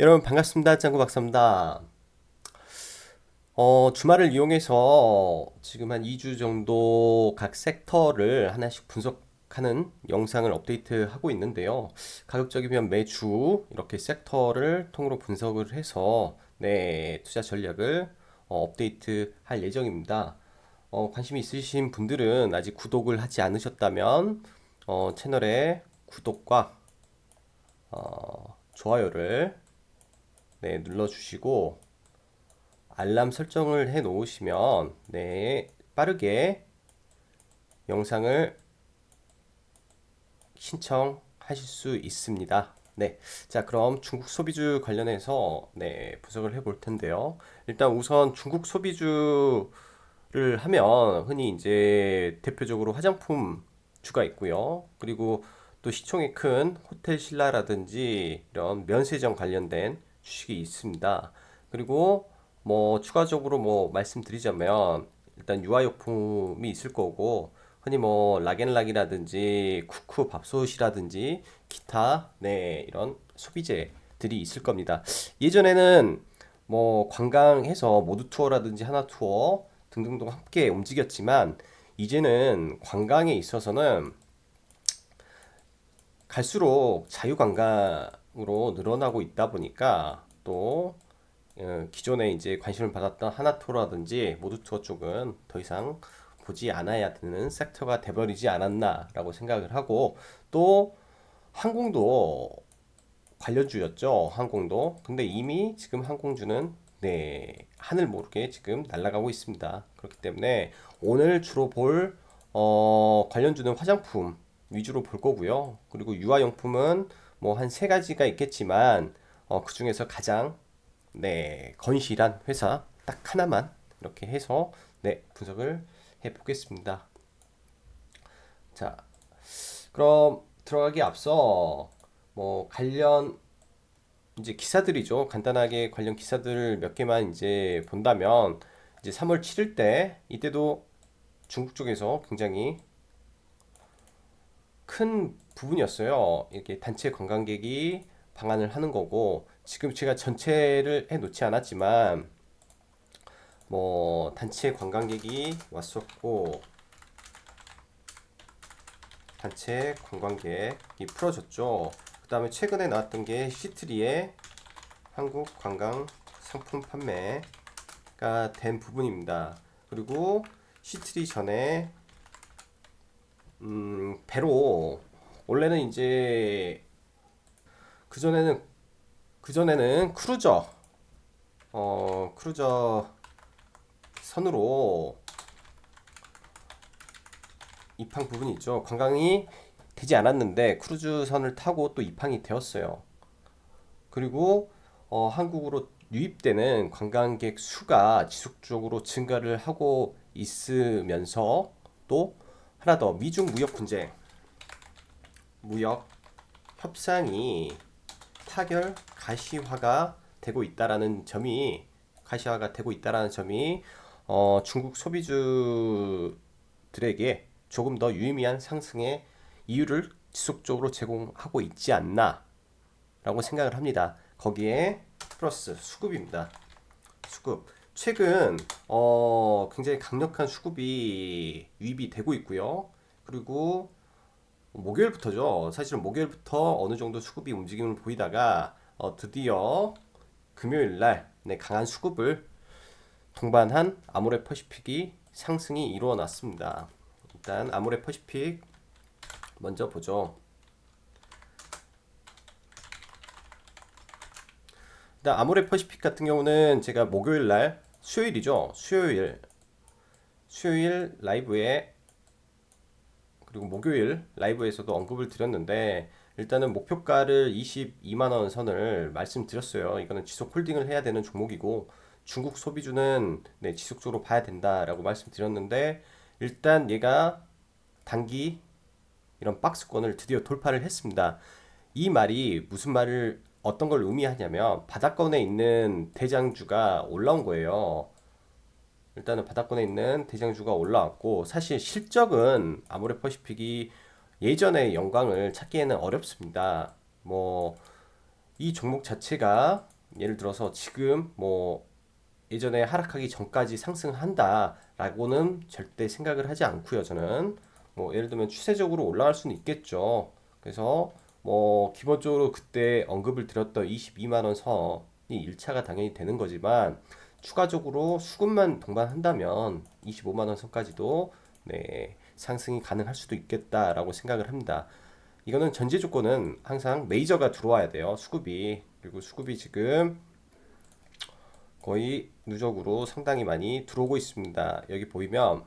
여러분 반갑습니다. 짱구 박사입니다. 어, 주말을 이용해서 지금 한 2주 정도 각 섹터를 하나씩 분석하는 영상을 업데이트하고 있는데요. 가급적이면 매주 이렇게 섹터를 통으로 분석을 해서 네, 투자 전략을 어, 업데이트 할 예정입니다. 어, 관심 있으신 분들은 아직 구독을 하지 않으셨다면 어, 채널에 구독과 어, 좋아요를 네, 눌러주시고 알람 설정을 해 놓으시면 네, 빠르게 영상을 신청하실 수 있습니다. 네. 자, 그럼 중국 소비주 관련해서 네, 분석을 해볼 텐데요. 일단 우선 중국 소비주를 하면 흔히 이제 대표적으로 화장품 주가 있고요. 그리고 또 시총이 큰 호텔 신라라든지 이런 면세점 관련된 주식이 있습니다. 그리고 뭐 추가적으로 뭐 말씀드리자면 일단 유아용품이 있을 거고 흔히 뭐 락앤락이라든지 쿠쿠 밥솥이라든지 기타 네 이런 소비재들이 있을 겁니다. 예전에는 뭐 관광해서 모두 투어라든지 하나 투어 등등등 함께 움직였지만 이제는 관광에 있어서는 갈수록 자유관광 으로 늘어나고 있다 보니까 또 어, 기존에 이제 관심을 받았던 하나투어라든지 모두투어 쪽은 더 이상 보지 않아야 되는 섹터가 돼버리지 않았나라고 생각을 하고 또 항공도 관련주였죠 항공도 근데 이미 지금 항공주는 네 하늘 모르게 지금 날아가고 있습니다 그렇기 때문에 오늘 주로 볼 어, 관련주는 화장품 위주로 볼 거고요. 그리고 유아용품은 뭐 한 세 가지가 있겠지만 어, 그 중에서 가장 네, 건실한 회사 딱 하나만 이렇게 해서 네, 분석을 해 보겠습니다. 자, 그럼 들어가기 앞서 뭐 관련 이제 기사들이죠. 간단하게 관련 기사들 몇 개만 이제 본다면 이제 3월 7일 때 이때도 중국 쪽에서 굉장히 큰 부분이었어요. 이렇게 단체 관광객이 방한을 하는 거고 지금 제가 전체를 해 놓지 않았지만 뭐 단체 관광객이 왔었고 단체 관광객이 풀어졌죠. 그 다음에 최근에 나왔던 게 시트리의 한국 관광 상품 판매가 된 부분입니다. 그리고 시트리 전에 음, 배로 원래는 이제 그 전에는 그 전에는 크루저 어 크루저 선으로 입항 부분이 있죠. 관광이 되지 않았는데 크루즈 선을 타고 또 입항이 되었어요. 그리고 어, 한국으로 유입되는 관광객 수가 지속적으로 증가를 하고 있으면서 또 하나 더 미중 무역 분쟁 무역 협상이 타결 가시화가 되고 있다라는 점이 가시화가 되고 있다라는 점이 어, 중국 소비주들에게 조금 더 유의미한 상승의 이유를 지속적으로 제공하고 있지 않나라고 생각을 합니다. 거기에 플러스 수급입니다. 수급. 최근 어, 굉장히 강력한 수급이 유입이 되고 있고요. 그리고 목요일부터죠. 사실은 목요일부터 어느 정도 수급이 움직임을 보이다가 어, 드디어 금요일 날 네, 강한 수급을 동반한 아모레 퍼시픽이 상승이 이루어났습니다. 일단 아모레 퍼시픽 먼저 보죠. 일단 아모레 퍼시픽 같은 경우는 제가 목요일 날 수요일이죠. 수요일 수요일 라이브에 그리고 목요일 라이브에서도 언급을 드렸는데 일단은 목표가를 22만 원 선을 말씀드렸어요. 이거는 지속 홀딩을 해야 되는 종목이고 중국 소비주는 네, 지속적으로 봐야 된다라고 말씀드렸는데 일단 얘가 단기 이런 박스권을 드디어 돌파를 했습니다. 이 말이 무슨 말을 어떤 걸 의미하냐면 바닥권에 있는 대장주가 올라온 거예요. 일단은 바닥권에 있는 대장주가 올라왔고 사실 실적은 아모레 퍼시픽이 예전의 영광을 찾기에는 어렵습니다. 뭐 이 종목 자체가 예를 들어서 지금 뭐 예전에 하락하기 전까지 상승한다라고는 절대 생각을 하지 않고요. 저는 뭐 예를 들면 추세적으로 올라갈 수는 있겠죠. 그래서 뭐 기본적으로 그때 언급을 드렸던 22만 원 선이 1차가 당연히 되는 거지만 추가적으로 수급만 동반한다면 25만 원 선까지도 네, 상승이 가능할 수도 있겠다라고 생각을 합니다. 이거는 전제 조건은 항상 메이저가 들어와야 돼요. 수급이. 그리고 수급이 지금 거의 누적으로 상당히 많이 들어오고 있습니다. 여기 보이면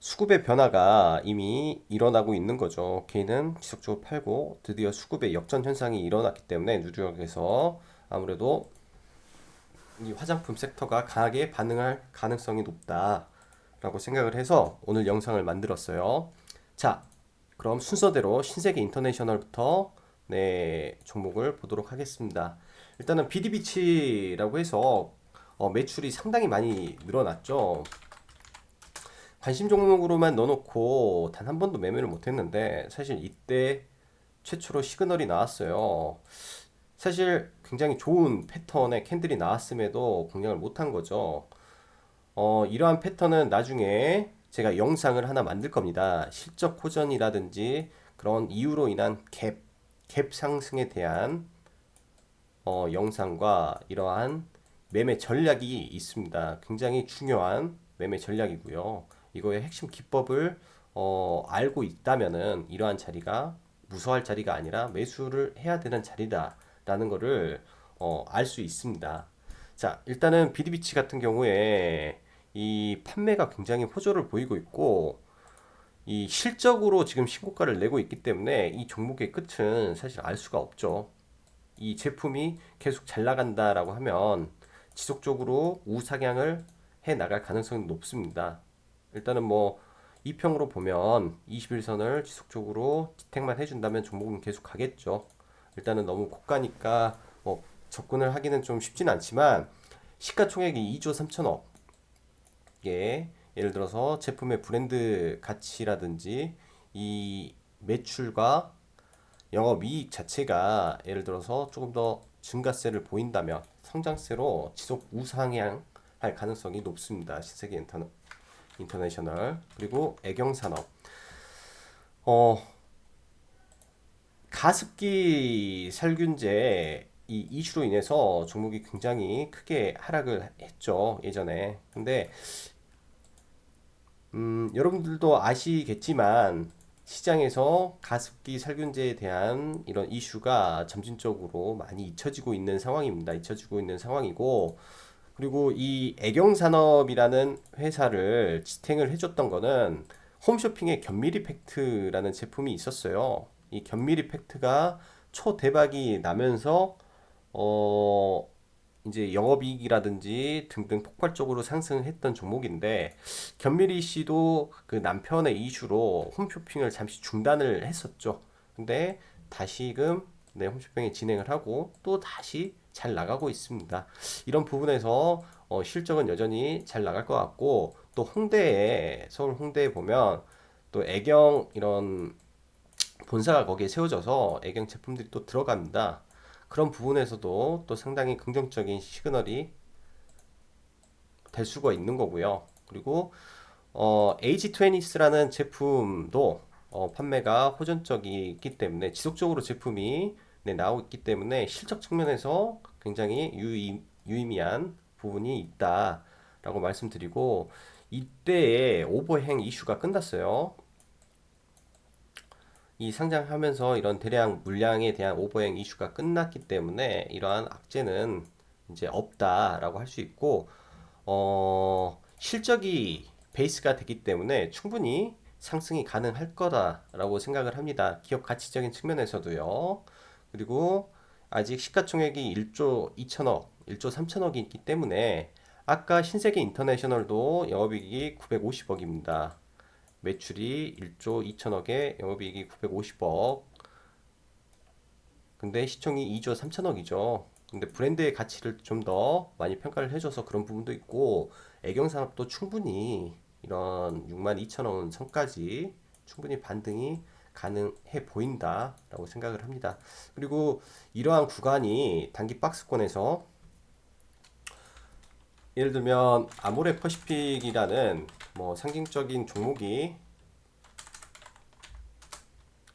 수급의 변화가 이미 일어나고 있는 거죠. 개인은 지속적으로 팔고 드디어 수급의 역전 현상이 일어났기 때문에 누적에서 아무래도 이 화장품 섹터가 강하게 반응할 가능성이 높다라고 생각을 해서 오늘 영상을 만들었어요. 자, 그럼 순서대로 신세계 인터내셔널부터 네, 종목을 보도록 하겠습니다. 일단은 비디비치라고 해서 어, 매출이 상당히 많이 늘어났죠. 관심 종목으로만 넣어놓고 단 한 번도 매매를 못했는데 사실 이때 최초로 시그널이 나왔어요. 사실 굉장히 좋은 패턴의 캔들이 나왔음에도 공략을 못한 거죠. 어, 이러한 패턴은 나중에 제가 영상을 하나 만들 겁니다. 실적 호전이라든지 그런 이유로 인한 갭, 갭 상승에 대한 어, 영상과 이러한 매매 전략이 있습니다. 굉장히 중요한 매매 전략이고요. 이거의 핵심 기법을 어, 알고 있다면은 이러한 자리가 무서워할 자리가 아니라 매수를 해야 되는 자리다 라는 거를 어, 알 수 있습니다. 자, 일단은 비디비치 같은 경우에 이 판매가 굉장히 호조를 보이고 있고 이 실적으로 지금 신고가를 내고 있기 때문에 이 종목의 끝은 사실 알 수가 없죠. 이 제품이 계속 잘 나간다라고 하면 지속적으로 우상향을 해 나갈 가능성이 높습니다. 일단은 뭐 이평으로 보면 21선을 지속적으로 지탱만 해준다면 종목은 계속 가겠죠. 일단은 너무 고가니까 뭐 접근을 하기는 좀 쉽진 않지만 시가총액이 2조 3천억. 예, 예를 들어서 제품의 브랜드 가치라든지 이 매출과 영업이익 자체가 예를 들어서 조금 더 증가세를 보인다면 성장세로 지속 우상향 할 가능성이 높습니다. 신세계 인터넷 인터내셔널. 그리고 애경산업. 어 가습기 살균제 이 이슈로 인해서 종목이 굉장히 크게 하락을 했죠 예전에 근데 음, 여러분들도 아시겠지만 시장에서 가습기 살균제에 대한 이런 이슈가 점진적으로 많이 잊혀지고 있는 상황입니다. 잊혀지고 있는 상황이고 그리고 이 애경산업이라는 회사를 지탱을 해줬던 거는 홈쇼핑의 견미리 팩트라는 제품이 있었어요. 이 견미리 팩트가 초대박이 나면서 어 이제 영업이익이라든지 등등 폭발적으로 상승했던 종목인데 견미리 씨도 그 남편의 이슈로 홈쇼핑을 잠시 중단을 했었죠. 근데 다시금 네, 홈쇼핑에 진행을 하고 또 다시 잘 나가고 있습니다. 이런 부분에서 어, 실적은 여전히 잘 나갈 것 같고 또 홍대에 서울 홍대에 보면 또 애경 이런 본사가 거기에 세워져서 애경 제품들이 또 들어갑니다. 그런 부분에서도 또 상당히 긍정적인 시그널이 될 수가 있는 거고요. 그리고 어, AG20스라는 제품도 어, 판매가 호전적이기 때문에 지속적으로 제품이 네, 나오고 있기 때문에 실적 측면에서 굉장히 유의, 유의미한 부분이 있다라고 말씀드리고 이때에 오버행 이슈가 끝났어요. 이 상장하면서 이런 대량 물량에 대한 오버행 이슈가 끝났기 때문에 이러한 악재는 이제 없다라고 할 수 있고 어, 실적이 베이스가 되기 때문에 충분히 상승이 가능할 거다라고 생각을 합니다. 기업 가치적인 측면에서도요. 그리고 아직 시가총액이 1조 2천억, 1조 3천억이 있기 때문에 아까 신세계 인터내셔널도 영업이익이 950억입니다. 매출이 1조 2천억에 영업이익이 950억. 근데 시총이 2조 3천억이죠. 근데 브랜드의 가치를 좀 더 많이 평가를 해줘서 그런 부분도 있고 애경산업도 충분히 이런 6만 2천원 선까지 충분히 반등이 가능해 보인다라고 생각을 합니다. 그리고 이러한 구간이 단기 박스권에서 예를 들면 아모레 퍼시픽이라는 뭐 상징적인 종목이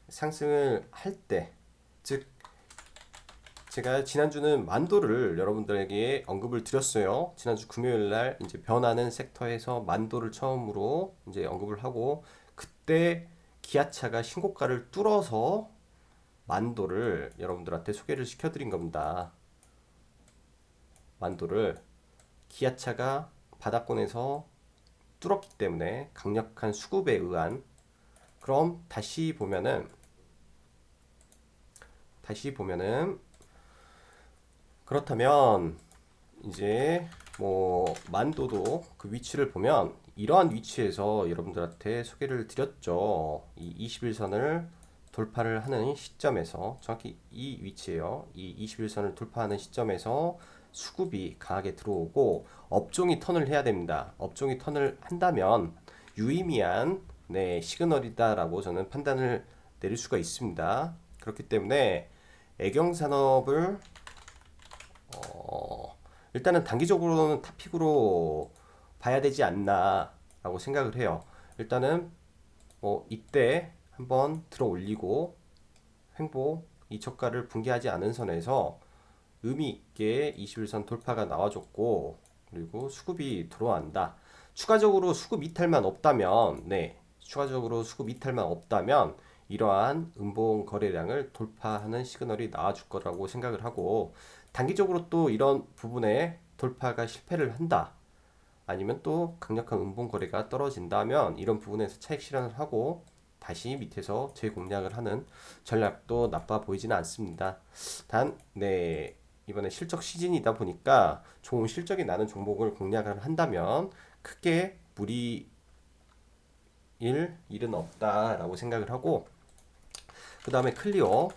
상승을 할 때, 즉 제가 지난주는 만도를 여러분들에게 언급을 드렸어요. 지난주 금요일 날 이제 변하는 섹터에서 만도를 처음으로 이제 언급을 하고 그때 기아차가 신고가를 뚫어서 만도를 여러분들한테 소개를 시켜드린 겁니다. 만도를 기아차가 바닥권에서 뚫었기 때문에 강력한 수급에 의한 그럼 다시 보면은 다시 보면은 그렇다면 이제 뭐 만도도 그 위치를 보면 이러한 위치에서 여러분들한테 소개를 드렸죠. 이 21선을 돌파를 하는 시점에서 정확히 이 위치에요. 이 21선을 돌파하는 시점에서 수급이 강하게 들어오고 업종이 턴을 해야 됩니다. 업종이 턴을 한다면 유의미한 네, 시그널이다라고 저는 판단을 내릴 수가 있습니다. 그렇기 때문에 애경 산업을 어, 일단은 단기적으로는 탑픽으로 봐야 되지 않나라고 생각을 해요. 일단은 뭐 이때 한번 들어 올리고 횡보 이 저가를 붕괴하지 않은 선에서 의미 있게 21선 돌파가 나와줬고 그리고 수급이 들어간다. 추가적으로 수급 이탈만 없다면 네 추가적으로 수급 이탈만 없다면 이러한 음봉 거래량을 돌파하는 시그널이 나와줄 거라고 생각을 하고 단기적으로 또 이런 부분에 돌파가 실패를 한다. 아니면 또 강력한 음봉 거래가 떨어진다면 이런 부분에서 차익 실현을 하고 다시 밑에서 재공략을 하는 전략도 나빠 보이지는 않습니다. 단, 네, 이번에 실적 시즌이다 보니까 좋은 실적이 나는 종목을 공략을 한다면 크게 무리 일 일은 없다라고 생각을 하고 그 다음에 클리오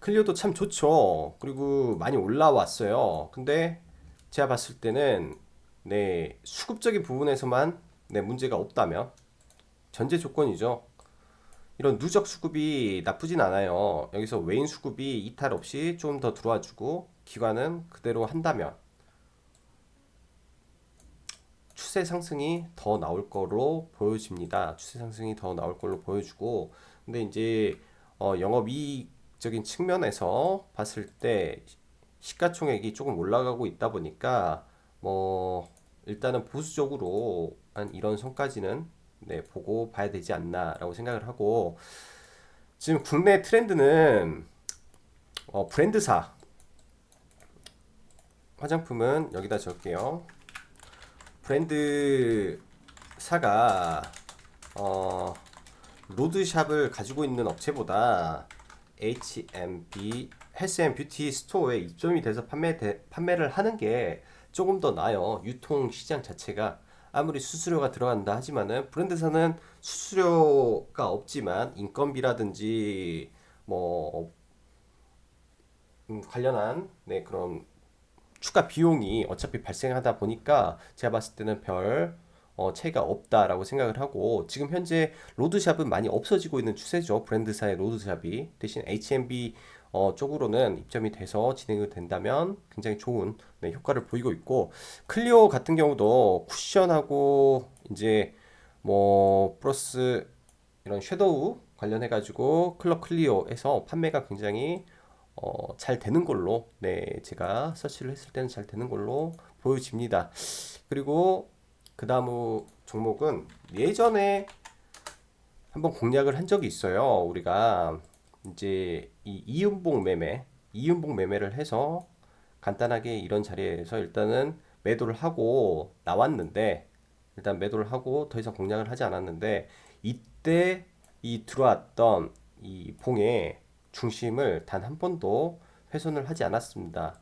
클리오도 참 좋죠. 그리고 많이 올라왔어요. 근데 제가 봤을 때는 네 수급적인 부분에서만 네 문제가 없다면 전제 조건이죠. 이런 누적 수급이 나쁘진 않아요. 여기서 외인 수급이 이탈 없이 좀 더 들어와주고 기관은 그대로 한다면 추세 상승이 더 나올 거로 보여집니다. 추세 상승이 더 나올 걸로 보여주고 근데 이제 어, 영업이익적인 측면에서 봤을 때 시가총액이 조금 올라가고 있다 보니까 뭐 일단은 보수적으로 한 이런 선까지는 네, 보고 봐야 되지 않나라고 생각을 하고 지금 국내 트렌드는 어, 브랜드사 화장품은 여기다 적을게요. 브랜드사가 어, 로드샵을 가지고 있는 업체보다 H&B 헬스 앤 뷰티 스토어에 입점이 돼서 판매 판매를 하는 게 조금 더 나아요. 유통 시장 자체가 아무리 수수료가 들어간다 하지만은 브랜드사는 수수료가 없지만 인건비라든지 뭐 음, 관련한 네 그런 추가 비용이 어차피 발생하다 보니까 제가 봤을 때는 별 어, 차이가 없다라고 생각을 하고 지금 현재 로드샵은 많이 없어지고 있는 추세죠. 브랜드사의 로드샵이 대신 H&B 어, 쪽으로는 입점이 돼서 진행이 된다면 굉장히 좋은 네, 효과를 보이고 있고 클리오 같은 경우도 쿠션하고 이제 뭐 플러스 이런 섀도우 관련해 가지고 클럽 클리오에서 판매가 굉장히 어, 잘 되는 걸로 네 제가 서치를 했을 때는 잘 되는 걸로 보여집니다. 그리고 그 다음 종목은 예전에 한번 공략을 한 적이 있어요. 우리가 이제 이 이음봉 매매, 이음봉 매매를 해서 간단하게 이런 자리에서 일단은 매도를 하고 나왔는데 일단 매도를 하고 더 이상 공략을 하지 않았는데 이때 이 들어왔던 이 봉의 중심을 단 한 번도 훼손을 하지 않았습니다.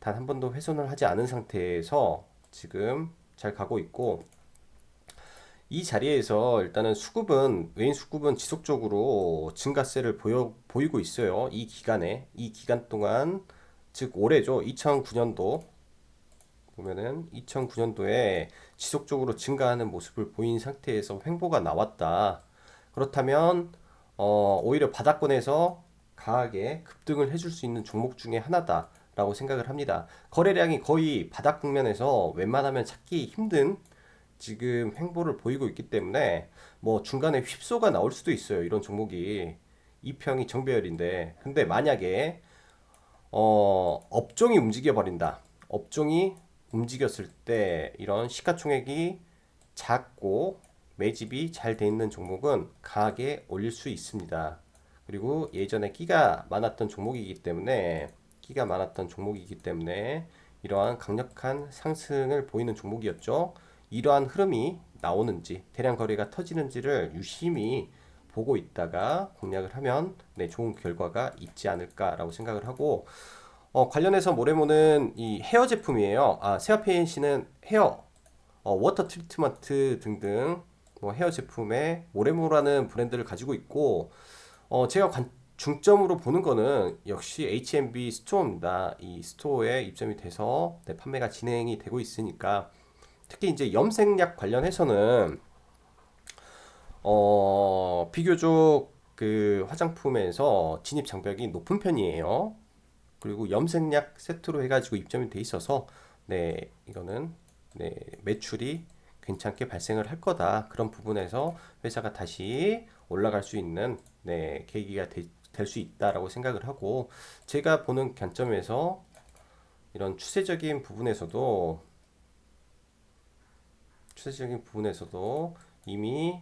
단 한 번도 훼손을 하지 않은 상태에서 지금 잘 가고 있고 이 자리에서 일단은 수급은 외인 수급은 지속적으로 증가세를 보여 보이고 있어요. 이 기간에 이 기간 동안 즉 올해죠. 2009년도 보면은 2009년도에 지속적으로 증가하는 모습을 보인 상태에서 횡보가 나왔다. 그렇다면 어, 오히려 바닥권에서 강하게 급등을 해줄 수 있는 종목 중에 하나다라고 생각을 합니다. 거래량이 거의 바닥 국면에서 웬만하면 찾기 힘든 지금 횡보를 보이고 있기 때문에 뭐 중간에 휩소가 나올 수도 있어요. 이런 종목이 이평이 정배열인데 근데 만약에 어, 업종이 움직여 버린다. 업종이 움직였을 때 이런 시가총액이 작고 매집이 잘 돼 있는 종목은 강하게 올릴 수 있습니다. 그리고 예전에 끼가 많았던 종목이기 때문에 끼가 많았던 종목이기 때문에 이러한 강력한 상승을 보이는 종목이었죠. 이러한 흐름이 나오는지 대량 거래가 터지는지를 유심히 보고 있다가 공략을 하면 네, 좋은 결과가 있지 않을까라고 생각을 하고 어, 관련해서 모레모는 이 헤어 제품이에요. 아, 세아페인 씨는 헤어, 어, 워터 트리트먼트 등등 뭐 헤어 제품의 모레모라는 브랜드를 가지고 있고 어, 제가 관, 중점으로 보는 거는 역시 H&B 스토어입니다. 이 스토어에 입점이 돼서 네, 판매가 진행이 되고 있으니까 특히 이제 염색약 관련해서는 어, 비교적 그 화장품에서 진입 장벽이 높은 편이에요. 그리고 염색약 세트로 해가지고 입점이 돼 있어서 네 이거는 네 매출이 괜찮게 발생을 할 거다 그런 부분에서 회사가 다시 올라갈 수 있는 네 계기가 될 수 있다라고 생각을 하고 제가 보는 관점에서 이런 추세적인 부분에서도 추세적인 부분에서도 이미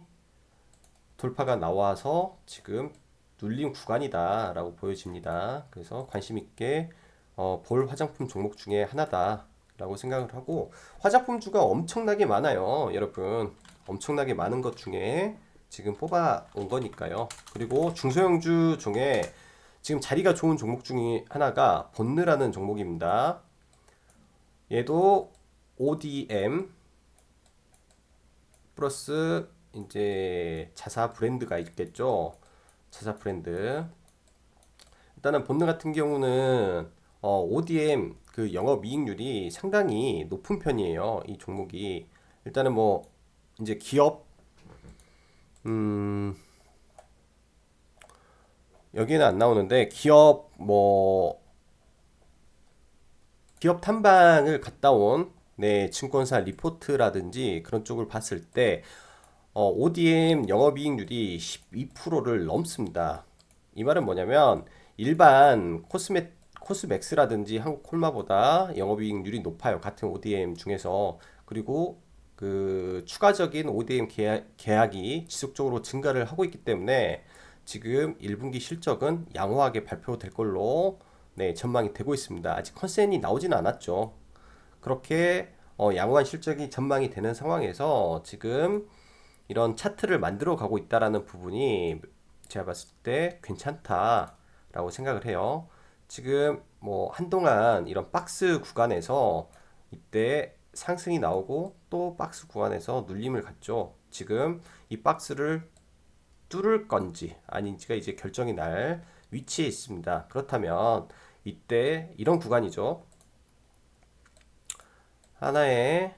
돌파가 나와서 지금 눌림 구간이다라고 보여집니다. 그래서 관심 있게 어, 볼 화장품 종목 중에 하나다라고 생각을 하고 화장품 주가 엄청나게 많아요, 여러분. 엄청나게 많은 것 중에 지금 뽑아 온 거니까요. 그리고 중소형주 중에 지금 자리가 좋은 종목 중에 하나가 본느라는 종목입니다. 얘도 ODM 플러스 이제 자사 브랜드가 있겠죠. 자사 브랜드. 일단은 본능 같은 경우는 어, ODM 그 영업 이익률이 상당히 높은 편이에요. 이 종목이 일단은 뭐 이제 기업 음 여기는 안 나오는데 기업 뭐 기업 탐방을 갔다 온 네, 증권사 리포트라든지 그런 쪽을 봤을 때 어, ODM 영업이익률이 12%를 넘습니다. 이 말은 뭐냐면 일반 코스메 코스맥스라든지 한국 콜마보다 영업이익률이 높아요. 같은 ODM 중에서 그리고 그 추가적인 ODM 계약, 계약이 지속적으로 증가를 하고 있기 때문에 지금 1분기 실적은 양호하게 발표될 걸로 네, 전망이 되고 있습니다. 아직 컨센이 나오지는 않았죠. 그렇게 어, 양호한 실적이 전망이 되는 상황에서 지금 이런 차트를 만들어 가고 있다라는 부분이 제가 봤을 때 괜찮다라고 생각을 해요. 지금 뭐 한동안 이런 박스 구간에서 이때 상승이 나오고 또 박스 구간에서 눌림을 갖죠. 지금 이 박스를 뚫을 건지 아닌지가 이제 결정이 날 위치에 있습니다. 그렇다면 이때 이런 구간이죠. 하나의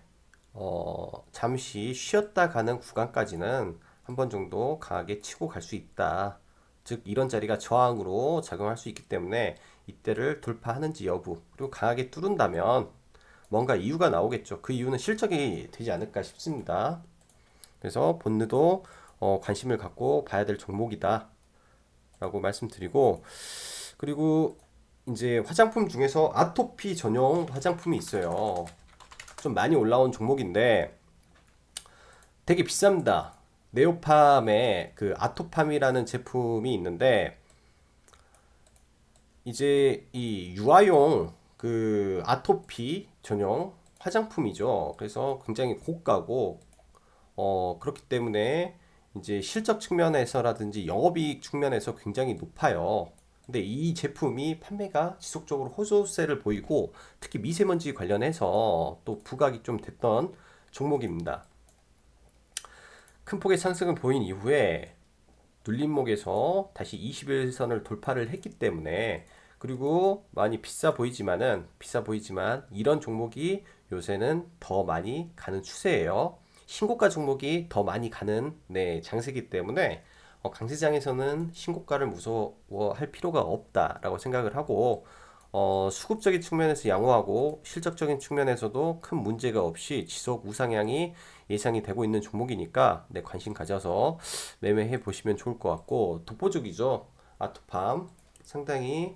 어, 잠시 쉬었다 가는 구간까지는 한 번 정도 강하게 치고 갈 수 있다. 즉 이런 자리가 저항으로 작용할 수 있기 때문에 이때를 돌파하는지 여부 그리고 강하게 뚫은다면 뭔가 이유가 나오겠죠. 그 이유는 실적이 되지 않을까 싶습니다. 그래서 본느도 어, 관심을 갖고 봐야 될 종목이다. 라고 말씀드리고 그리고 이제 화장품 중에서 아토피 전용 화장품이 있어요. 좀 많이 올라온 종목인데 되게 비쌉니다. 네오팜의 그 아토팜이라는 제품이 있는데 이제 이 유아용 그 아토피 전용 화장품이죠. 그래서 굉장히 고가고 어 그렇기 때문에 이제 실적 측면에서라든지 영업이익 측면에서 굉장히 높아요. 근데 이 제품이 판매가 지속적으로 호조세를 보이고 특히 미세먼지 관련해서 또 부각이 좀 됐던 종목입니다. 큰 폭의 상승을 보인 이후에 눌림목에서 다시 21선을 돌파를 했기 때문에 그리고 많이 비싸 보이지만은 비싸 보이지만 이런 종목이 요새는 더 많이 가는 추세예요. 신고가 종목이 더 많이 가는 네, 장세기 때문에 어, 강세장에서는 신고가를 무서워할 필요가 없다라고 생각을 하고 어, 수급적인 측면에서 양호하고 실적적인 측면에서도 큰 문제가 없이 지속 우상향이 예상이 되고 있는 종목이니까 네, 관심 가져서 매매해 보시면 좋을 것 같고 독보적이죠. 아토팜 상당히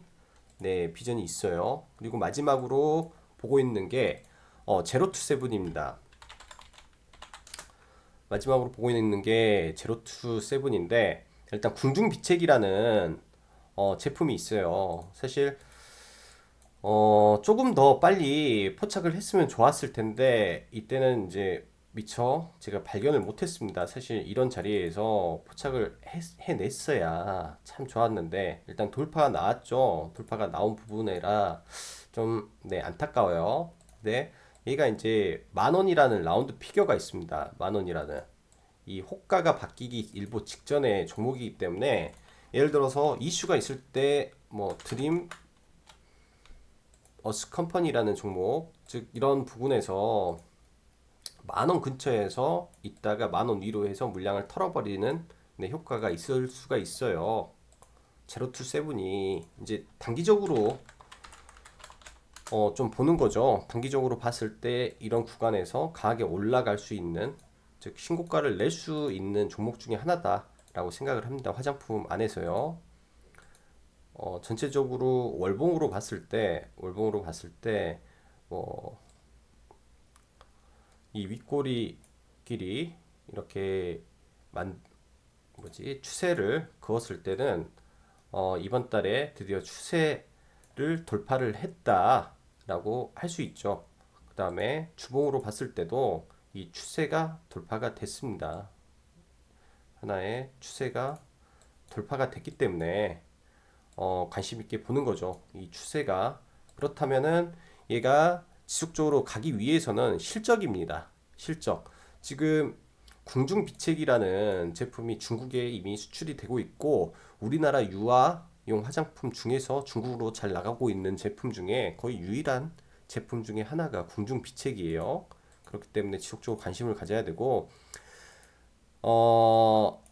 네, 비전이 있어요. 그리고 마지막으로 보고 있는 게 어, 제로투 세븐입니다. 마지막으로 보고 있는 게 제로투 세븐인데 일단 궁중 비책이라는 어, 제품이 있어요. 사실 어, 조금 더 빨리 포착을 했으면 좋았을 텐데 이때는 이제 미처 제가 발견을 못했습니다. 사실 이런 자리에서 포착을 해, 해냈어야 참 좋았는데 일단 돌파가 나왔죠. 돌파가 나온 부분이라 좀 네, 안타까워요. 네, 얘가 이제 만 원이라는 라운드 피겨가 있습니다. 만 원이라는 이 호가가 바뀌기 일보 직전의 종목이기 때문에 예를 들어서 이슈가 있을 때 뭐 드림 어스 컴퍼니라는 종목 즉 이런 부분에서 만원 근처에서 있다가 만원 위로 해서 물량을 털어버리는 네, 효과가 있을 수가 있어요. 제로투 세븐이 이제 단기적으로 어, 좀 보는 거죠. 단기적으로 봤을 때 이런 구간에서 강하게 올라갈 수 있는 즉 신고가를 낼 수 있는 종목 중에 하나다라고 생각을 합니다. 화장품 안에서요. 어, 전체적으로 월봉으로 봤을 때 월봉으로 봤을 때 뭐 이 윗꼬리 길이 이렇게 만 뭐지 추세를 그었을 때는 어, 이번 달에 드디어 추세를 돌파를 했다 라고 할 수 있죠. 그 다음에 주봉으로 봤을 때도 이 추세가 돌파가 됐습니다. 하나의 추세가 돌파가 됐기 때문에 어, 관심 있게 보는 거죠. 이 추세가 그렇다면은 얘가 지속적으로 가기 위해서는 실적입니다. 실적. 지금 궁중비책이라는 제품이 중국에 이미 수출이 되고 있고 우리나라 유아 용 화장품 중에서 중국으로 잘 나가고 있는 제품 중에 거의 유일한 제품 중에 하나가 궁중 비책이에요. 그렇기 때문에 지속적으로 관심을 가져야 되고 어,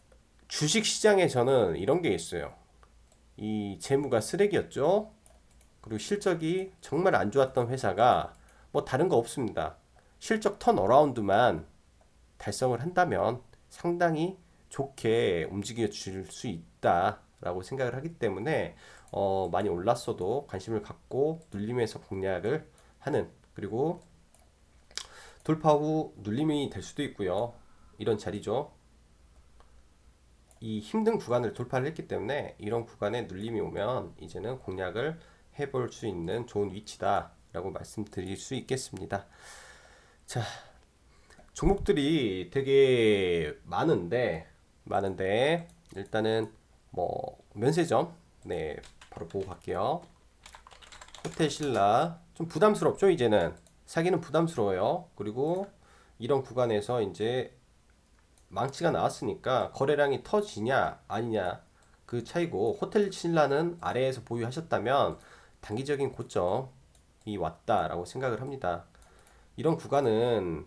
주식 시장에서는 이런 게 있어요. 이 재무가 쓰레기였죠. 그리고 실적이 정말 안 좋았던 회사가 뭐 다른 거 없습니다. 실적 턴 어라운드만 달성을 한다면 상당히 좋게 움직여 줄 수 있다 라고 생각을 하기 때문에 어, 많이 올랐어도 관심을 갖고 눌림에서 공략을 하는 그리고 돌파 후 눌림이 될 수도 있고요. 이런 자리죠. 이 힘든 구간을 돌파를 했기 때문에 이런 구간에 눌림이 오면 이제는 공략을 해볼 수 있는 좋은 위치다 라고 말씀드릴 수 있겠습니다. 자, 종목들이 되게 많은데 많은데 일단은 뭐 면세점 네 바로 보고 갈게요. 호텔 신라 좀 부담스럽죠 이제는 사기는 부담스러워요. 그리고 이런 구간에서 이제 망치가 나왔으니까 거래량이 터지냐 아니냐 그 차이고 호텔 신라는 아래에서 보유하셨다면 단기적인 고점이 왔다라고 생각을 합니다. 이런 구간은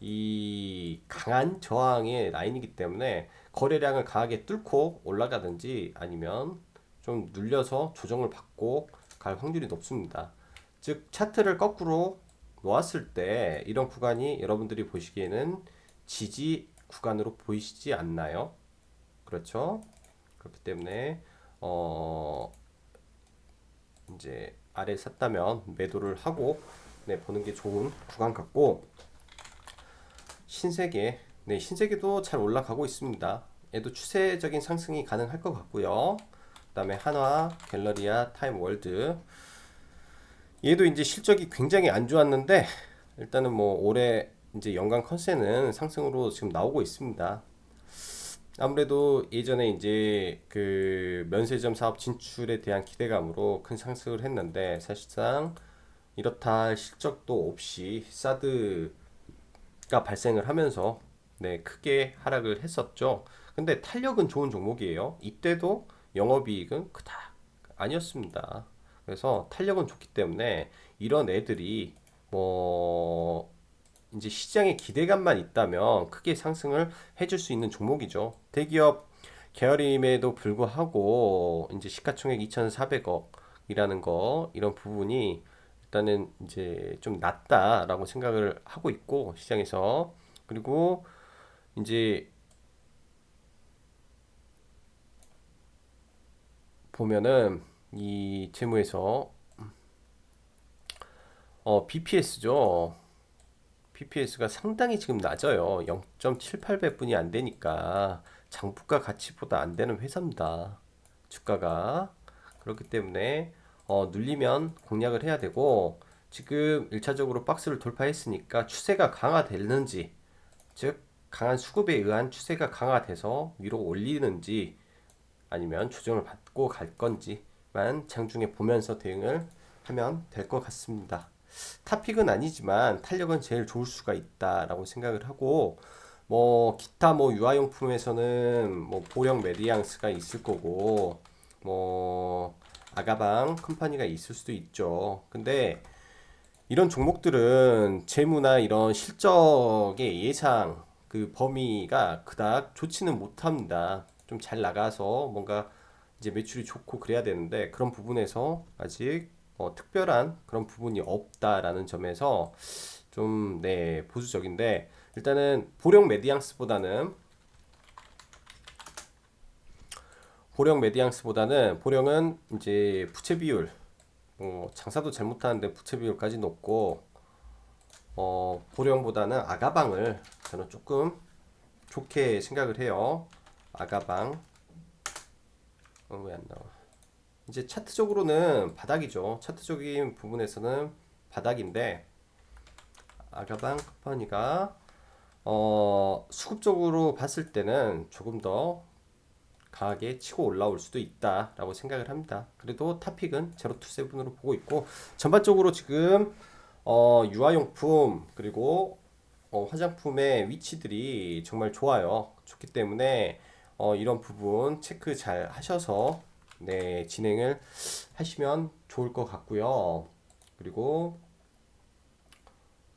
이 강한 저항의 라인이기 때문에 거래량을 강하게 뚫고 올라가든지 아니면 좀 눌려서 조정을 받고 갈 확률이 높습니다. 즉 차트를 거꾸로 놓았을 때 이런 구간이 여러분들이 보시기에는 지지 구간으로 보이시지 않나요? 그렇죠? 그렇기 때문에 어 이제 아래 샀다면 매도를 하고 네 보는 게 좋은 구간 같고 신세계 네 신세계도 잘 올라가고 있습니다. 얘도 추세적인 상승이 가능할 것 같고요. 그다음에 한화, 갤러리아, 타임월드 얘도 이제 실적이 굉장히 안 좋았는데 일단은 뭐 올해 이제 연간 컨센은 상승으로 지금 나오고 있습니다. 아무래도 예전에 이제 그 면세점 사업 진출에 대한 기대감으로 큰 상승을 했는데 사실상 이렇다 할 실적도 없이 사드가 발생을 하면서 네 크게 하락을 했었죠. 근데 탄력은 좋은 종목이에요. 이때도 영업이익은 그닥 아니었습니다. 그래서 탄력은 좋기 때문에 이런 애들이 뭐 이제 시장에 기대감만 있다면 크게 상승을 해줄 수 있는 종목이죠. 대기업 계열임에도 불구하고 이제 시가총액 2,400억이라는 거 이런 부분이 일단은 이제 좀 낮다라고 생각을 하고 있고 시장에서 그리고 이제 보면은 이 재무에서 어 BPS죠. BPS가 상당히 지금 낮아요. 0.78배뿐이 안 되니까 장부가 가치보다 안 되는 회사입니다. 주가가 그렇기 때문에 어, 눌리면 공략을 해야 되고 지금 1차적으로 박스를 돌파했으니까 추세가 강화되는지 즉 강한 수급에 의한 추세가 강화돼서 위로 올리는지 아니면 조정을 받고 갈 건지만 장중에 보면서 대응을 하면 될 것 같습니다. 탑픽은 아니지만 탄력은 제일 좋을 수가 있다라고 생각을 하고 뭐 기타 뭐 유아용품에서는 뭐 보령 메디앙스가 있을 거고 뭐 아가방 컴퍼니가 있을 수도 있죠. 근데 이런 종목들은 재무나 이런 실적의 예상 그 범위가 그닥 좋지는 못합니다. 좀 잘 나가서 뭔가 이제 매출이 좋고 그래야 되는데 그런 부분에서 아직 어, 특별한 그런 부분이 없다라는 점에서 좀 네, 보수적인데 일단은 보령 메디앙스보다는 보령 메디앙스보다는 보령은 이제 부채 비율 어, 장사도 잘못하는데 부채 비율까지 높고 어, 보령보다는 아가방을 저는 조금 좋게 생각을 해요. 아가방 어, 왜 안 나와? 이제 차트적으로는 바닥이죠. 차트적인 부분에서는 바닥인데 아가방 컴퍼니가 어, 수급적으로 봤을 때는 조금 더 강하게 치고 올라올 수도 있다라고 생각을 합니다. 그래도 탑픽은 제로 투 세븐으로 보고 있고 전반적으로 지금 어, 유아용품 그리고 어, 화장품의 위치들이 정말 좋아요. 좋기 때문에 어, 이런 부분 체크 잘 하셔서 네, 진행을 하시면 좋을 것 같고요. 그리고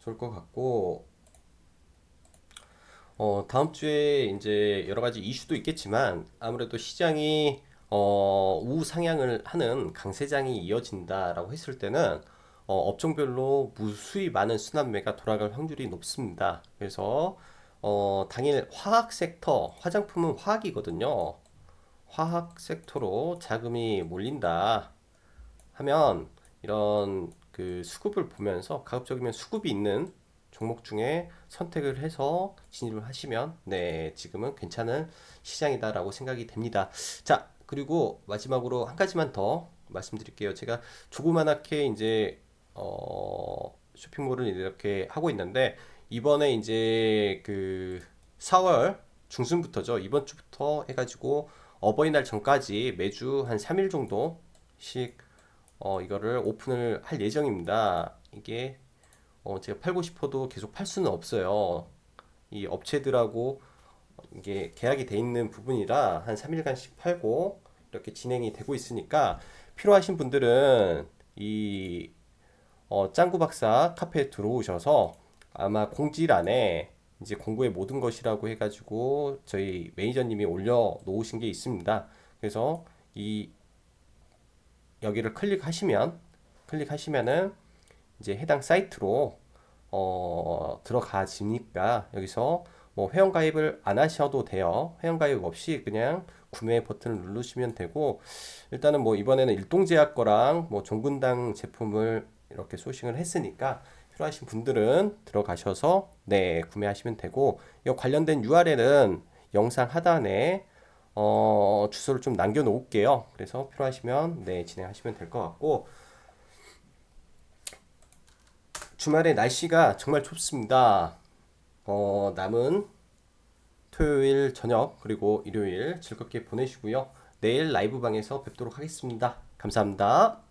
좋을 것 같고 어, 다음 주에 이제 여러 가지 이슈도 있겠지만 아무래도 시장이 어, 우상향을 하는 강세장이 이어진다라고 했을 때는 어, 업종별로 무수히 많은 순환매가 돌아갈 확률이 높습니다. 그래서 어, 당일 화학 섹터, 화장품은 화학이거든요. 화학 섹터로 자금이 몰린다 하면 이런 그 수급을 보면서 가급적이면 수급이 있는 종목 중에 선택을 해서 진입을 하시면 네 지금은 괜찮은 시장이다라고 생각이 됩니다. 자 그리고 마지막으로 한 가지만 더 말씀드릴게요. 제가 조그만하게 이제 어, 쇼핑몰을 이렇게 하고 있는데 이번에 이제 그 4월 중순부터죠. 이번 주부터 해가지고 어버이날 전까지 매주 한 3일 정도씩 어, 이거를 오픈을 할 예정입니다. 이게 어, 제가 팔고 싶어도 계속 팔 수는 없어요. 이 업체들하고 이게 계약이 돼 있는 부분이라 한 3일간씩 팔고 이렇게 진행이 되고 있으니까 필요하신 분들은 이 어, 짱구 박사 카페에 들어오셔서 아마 공지란에 이제 공부의 모든 것이라고 해가지고 저희 매니저님이 올려 놓으신 게 있습니다. 그래서 이 여기를 클릭하시면 클릭하시면은 이제 해당 사이트로 어, 들어가지니까 여기서 뭐 회원 가입을 안 하셔도 돼요. 회원 가입 없이 그냥 구매 버튼을 누르시면 되고 일단은 뭐 이번에는 일동제약 거랑 뭐 종근당 제품을 이렇게 소싱을 했으니까 필요하신 분들은 들어가셔서 네 구매하시면 되고 이 관련된 URL은 영상 하단에 어, 주소를 좀 남겨 놓을게요. 그래서 필요하시면 네 진행하시면 될 것 같고 주말에 날씨가 정말 춥습니다. 어, 남은 토요일 저녁 그리고 일요일 즐겁게 보내시고요. 내일 라이브 방에서 뵙도록 하겠습니다. 감사합니다.